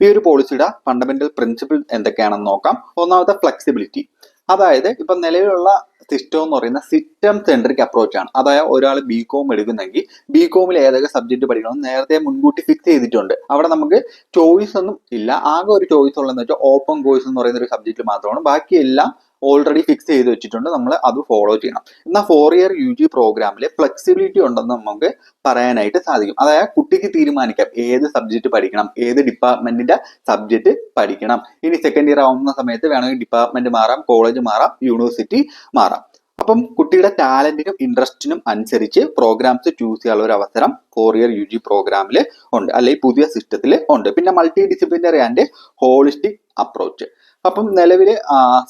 ഈ ഒരു പോളിസിയുടെ ഫണ്ടമെന്റൽ പ്രിൻസിപ്പിൾ എന്തൊക്കെയാണെന്ന് നോക്കാം. ഒന്നാമത്തെ ഫ്ലെക്സിബിലിറ്റി അതായത് ഇപ്പൊ നിലവിലുള്ള സിസ്റ്റം എന്ന് പറയുന്ന സിസ്റ്റം സെൻട്രിക് അപ്രോച്ച് ആണ്. അതായത് ഒരാൾ ബി കോം എടുക്കുന്നെങ്കിൽ ബി കോമിൽ ഏതൊക്കെ സബ്ജക്ട് പഠിക്കണം നേരത്തെ മുൻകൂട്ടി ഫിക്സ് ചെയ്തിട്ടുണ്ട്. അവിടെ നമുക്ക് ചോയ്സ് ഒന്നും ഇല്ല. ആകെ ഒരു ചോയ്സ് ഉള്ളതെന്ന് വെച്ചാൽ ഓപ്പൺ കോഴ്സ് എന്ന് പറയുന്ന ഒരു സബ്ജക്ട് മാത്രമാണ്. ബാക്കിയെല്ലാം ഓൾറെഡി ഫിക്സ് ചെയ്ത് വെച്ചിട്ടുണ്ട് നമ്മൾ അത് ഫോളോ ചെയ്യണം. എന്നാൽ ഫോർ ഇയർ യു ജി പ്രോഗ്രാമിൽ ഫ്ലെക്സിബിലിറ്റി ഉണ്ടെന്ന് നമുക്ക് പറയാനായിട്ട് സാധിക്കും. അതായത് കുട്ടിക്ക് തീരുമാനിക്കാം ഏത് സബ്ജക്റ്റ് പഠിക്കണം ഏത് ഡിപ്പാർട്ട്മെന്റിന്റെ സബ്ജക്റ്റ് പഠിക്കണം. ഇനി സെക്കൻഡ് ഇയർ ആവുന്ന സമയത്ത് വേണമെങ്കിൽ ഡിപ്പാർട്ട്മെന്റ് മാറാം കോളേജ് മാറാം യൂണിവേഴ്സിറ്റി മാറാം. അപ്പം കുട്ടിയുടെ ടാലന്റിനും ഇൻട്രസ്റ്റിനും അനുസരിച്ച് പ്രോഗ്രാംസ് ചൂസ് ചെയ്യാനുള്ള ഒരു അവസരം ഫോർ ഇയർ യു ജി പ്രോഗ്രാമിൽ ഉണ്ട് അല്ലെങ്കിൽ പുതിയ സിസ്റ്റത്തിൽ ഉണ്ട്. പിന്നെ multi disciplinary and holistic approach അപ്പം നിലവിൽ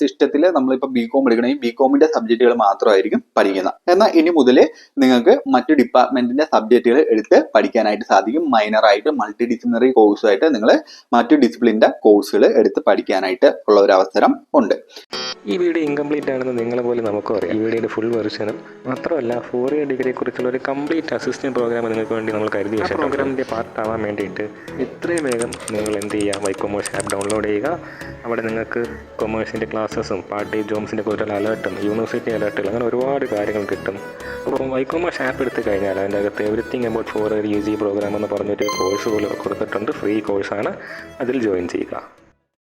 സിസ്റ്റത്തിൽ നമ്മളിപ്പോൾ ബി കോം എടുക്കണമെങ്കിൽ ബി കോമിന്റെ സബ്ജക്റ്റുകൾ മാത്രമായിരിക്കും പഠിക്കുന്നത്. എന്നാൽ ഇനി മുതൽ നിങ്ങൾക്ക് മറ്റു ഡിപ്പാർട്ട്മെന്റിന്റെ സബ്ജക്റ്റുകൾ എടുത്ത് പഠിക്കാനായിട്ട് സാധിക്കും. മൈനർ ആയിട്ട് മൾട്ടി ഡിസിപ്ലിനറി കോഴ്സായിട്ട് നിങ്ങൾ മറ്റു ഡിസിപ്ലിന്റെ കോഴ്സുകൾ എടുത്ത് പഠിക്കാനായിട്ട് ഉള്ള ഒരു അവസരം ഉണ്ട്. ഈ വീഡിയോ ഇൻകംപ്ലീറ്റ് ആണെന്ന് നിങ്ങളെ പോലെ നമുക്കും അറിയാം. ഈ വീഡിയോയുടെ ഫുൾ വെർഷനും മാത്രമല്ല ഫോർ ഇയർ ഡിഗ്രിയെ കുറിച്ചുള്ള ഒരു കംപ്ലീറ്റ് അസിസ്റ്റന്റ് പ്രോഗ്രാം നിങ്ങൾക്ക് വേണ്ടി നമ്മൾ കരുതി വെച്ച പ്രോഗ്രാമിന്റെ പാർട്ട് ആവാൻ വേണ്ടിയിട്ട് എത്രയും വേഗം നിങ്ങൾ എന്ത് ചെയ്യുക വൈക്കോമേഴ്സ് ആപ്പ് ഡൗൺലോഡ് ചെയ്യുക. അവിടെ നിങ്ങൾക്ക് കൊമേഴ്സിന്റെ ക്ലാസ്സസും പാർട്ട് ടൈം ജോബ്സിന്റെ കൂടുതൽ അലേർട്ടും യൂണിവേഴ്സിറ്റി അലേർട്ടുകൾ അങ്ങനെ ഒരുപാട് കാര്യങ്ങൾ കിട്ടും. അപ്പം വൈ കൊമേഴ്സ് ആപ്പ് എടുത്തു കഴിഞ്ഞാൽ അതിന്റെ അകത്ത് everything about four U G program എന്ന് പറഞ്ഞൊരു കോഴ്സ് പോലെ കൊടുത്തിട്ടുണ്ട്. ഫ്രീ കോഴ്സാണ് അതിൽ ജോയിൻ ചെയ്യുക.